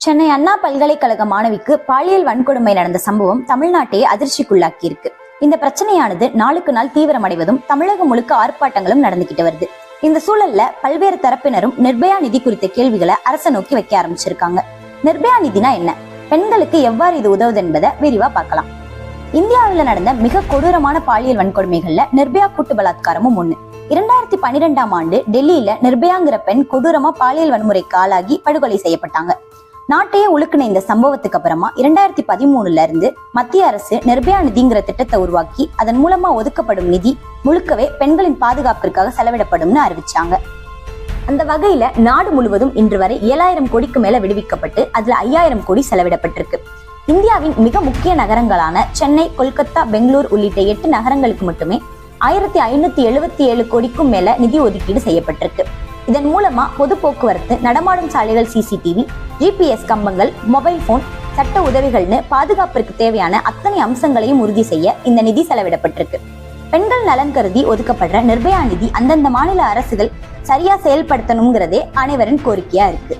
சென்னை அண்ணா பல்கலைக்கழக மாணவிக்கு பாலியல் வன்கொடுமை நடந்த சம்பவம் தமிழ்நாட்டையே அதிர்ச்சிக்குள்ளாக்கி இருக்கு இந்த பிரச்சனையானது நாளுக்கு நாள் தீவிரமடைவதும் தமிழகம் முழுக்க ஆர்ப்பாட்டங்களும் நடந்துகிட்டு வருது. இந்த சூழல்ல பல்வேறு தரப்பினரும் நிர்பயா நிதி குறித்த கேள்விகளை அரச நோக்கி வைக்க ஆரம்பிச்சிருக்காங்க. நிர்பயா நிதினா என்ன? பெண்களுக்கு எவ்வாறு இது உதவுது என்பதை விரிவா பார்க்கலாம். இந்தியாவில் நடந்த மிக கொடூரமான பாலியல் வன்கொடுமைகள்ல நிர்பயா கூட்டு பலாத்காரமும் ஒண்ணு. இரண்டாயிரத்தி பன்னிரெண்டாம் ஆண்டு டெல்லியில நிர்பயாங்கிற பெண் கொடூரமா பாலியல் வன்முறைக்கு ஆளாகி படுகொலை செய்யப்பட்டாங்க. நாட்டையே உழுக்குன இந்த சம்பவத்துக்கு அப்புறமா இரண்டாயிரத்தி பதிமூணுல இருந்து மத்திய அரசு நிர்பயா நிதிங்கிற திட்டத்தை உருவாக்கி அதன் மூலமா ஒதுக்கப்படும் நிதி முழுக்கவே பெண்களின் பாதுகாப்பிற்காக செலவிடப்படும்னு அறிவிச்சாங்க. அந்த வகையில நாடு முழுவதும் இன்று வரை ஏழாயிரம் கோடிக்கு மேல விடுவிக்கப்பட்டு அதுல ஐயாயிரம் கோடி செலவிடப்பட்டிருக்கு. இந்தியாவின் மிக முக்கிய நகரங்களான சென்னை கொல்கத்தா பெங்களூர் உள்ளிட்ட எட்டு நகரங்களுக்கு மட்டுமே ஆயிரத்தி ஐநூத்தி எழுபத்தி ஏழு கோடிக்கும் மேல நிதி ஒதுக்கீடு செய்யப்பட்டிருக்கு. இதன் மூலமா பொது போக்குவரத்து நடமாடும் சாலைகள் சிசிடிவி ஜிபிஎஸ் கம்பங்கள் மொபைல் போன் சட்ட உதவிகள்னு பாதுகாப்பிற்கு தேவையான அத்தனை அம்சங்களையும் உறுதி செய்ய இந்த நிதி செலவிடப்பட்டிருக்கு. பெண்கள் நலன் கருதி ஒதுக்கப்படுற நிர்பயா நிதி அந்தந்த மாநில அரசுகள் சரியா செயல்படுத்தணுங்கிறதே அனைவரின் கோரிக்கையா இருக்கு.